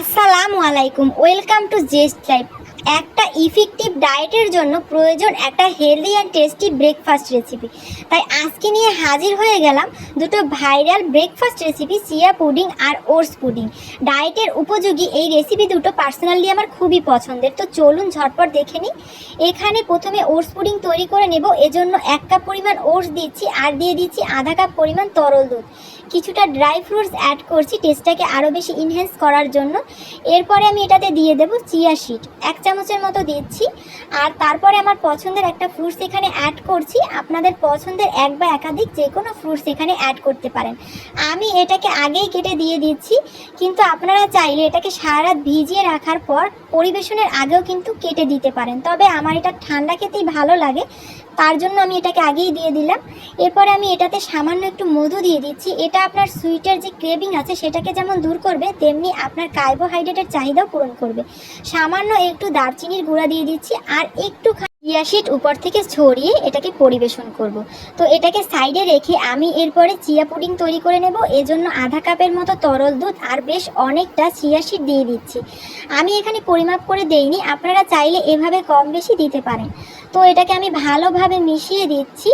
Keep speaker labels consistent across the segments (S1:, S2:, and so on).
S1: আসসালামু আলাইকুম welcome to জেস্ট life. একটা ইফেক্টিভ ডায়েটের জন্য প্রয়োজন একটা healthy and tasty breakfast recipe তাই আজকে নিয়ে হাজির হয়ে গেলাম দুটো viral breakfast recipe chia pudding আর ওটস পুডিং ডায়েটের উপযোগী এই রেসিপি দুটো পার্সোনালি আমার খুবই পছন্দের। তো চলুন ঝটপট দেখে নিই। এখানে প্রথমে ওটস পুডিং তৈরি করে নেব। এজন্য এক কাপ পরিমাণ ওটস দিচ্ছি আর দিয়ে দিচ্ছি আধা কাপ পরিমাণ তরল দুধ। কিছুটা ড্রাই ফ্রুটস অ্যাড করছি টেস্টটাকে আরও বেশি ইনহেন্স করার জন্য। এরপরে আমি এটাতে দিয়ে দেবো চিয়া শিট এক চামচের মতো দিচ্ছি। আর তারপরে আমার পছন্দের একটা ফ্রুটস এখানে অ্যাড করছি। আপনাদের পছন্দের এক বা একাধিক যে কোনো ফ্রুটস এখানে অ্যাড করতে পারেন। আমি এটাকে আগেই কেটে দিয়ে দিচ্ছি। কিন্তু আপনারা চাইলে এটাকে সারা রাত ভিজিয়ে রাখার পর পরিবেশনের আগেও কিন্তু কেটে দিতে পারেন। তবে আমার এটা ঠান্ডা খেতেই ভালো লাগে। তার জন্য আমি এটাকে আগেই দিয়ে দিলাম। এরপরে আমি এটাতে সামান্য একটু মধু দিয়ে দিচ্ছি। এটা আপনার সুইটের যে ক্রেভিং আছে, সেটাকে যেমন দূর করবে, তেমনি আপনার কার্বোহাইড্রেটের চাহিদাও পূরণ করবে। সামান্য একটু দারচিনির গুঁড়া দিয়ে দিচ্ছি আর একটু চিয়াশিট উপর থেকে ছড়িয়ে এটাকে পরিবেশন করব। তো এটাকে সাইডে রেখে আমি এরপরে চিয়া পুডিং তৈরি করে নেব। এজন্য আধা কাপের মতো তরল দুধ আর বেশ অনেকটা চিয়াশিট দিয়ে দিচ্ছি। আমি এখানে পরিমাপ করে দেইনি। আপনারা চাইলে এভাবে কম বেশি দিতে পারেন। তো এটাকে আমি ভালোভাবে মিশিয়ে দিচ্ছি।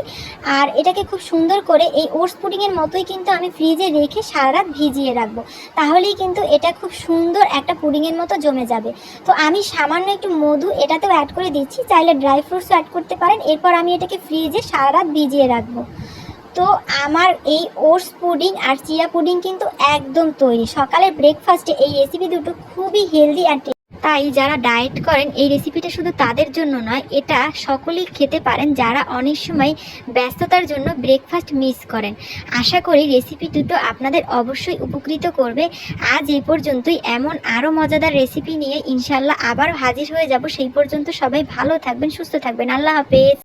S1: আর এটাকে খুব সুন্দর করে এই ওটস পুডিংয়ের মতোই কিন্তু আমি ফ্রিজে রেখে সারা রাত ভিজিয়ে রাখব। তাহলেই কিন্তু এটা খুব সুন্দর একটা পুডিংয়ের মতো জমে যাবে। তো আমি সামান্য একটু মধু এটাতেও অ্যাড করে দিচ্ছি, চাইলে ড্রাই ফ্রুটসও অ্যাড করতে পারেন। এরপর আমি এটাকে ফ্রিজে সারা রাত ভিজিয়ে রাখব। তো আমার এই ওটস পুডিং আর চিয়া পুডিং কিন্তু একদম তৈরি। সকালের ব্রেকফাস্টে এই রেসিপি দুটো খুবই হেলদি অ্যান্ড তাই যারা ডায়েট করেন, এই রেসিপিটা শুধু তাদের জন্য নয়, এটা সকলেই খেতে পারেন যারা অনেক সময় ব্যস্ততার জন্য ব্রেকফাস্ট মিস করেন। আশা করি রেসিপি দুটো আপনাদের অবশ্যই উপকৃত করবে। আজ এই পর্যন্তই। এমন আরও মজাদার রেসিপি নিয়ে ইনশাল্লাহ আবার হাজির হয়ে যাব। সেই পর্যন্ত সবাই ভালো থাকবেন, সুস্থ থাকবেন। আল্লাহ হাফেজ।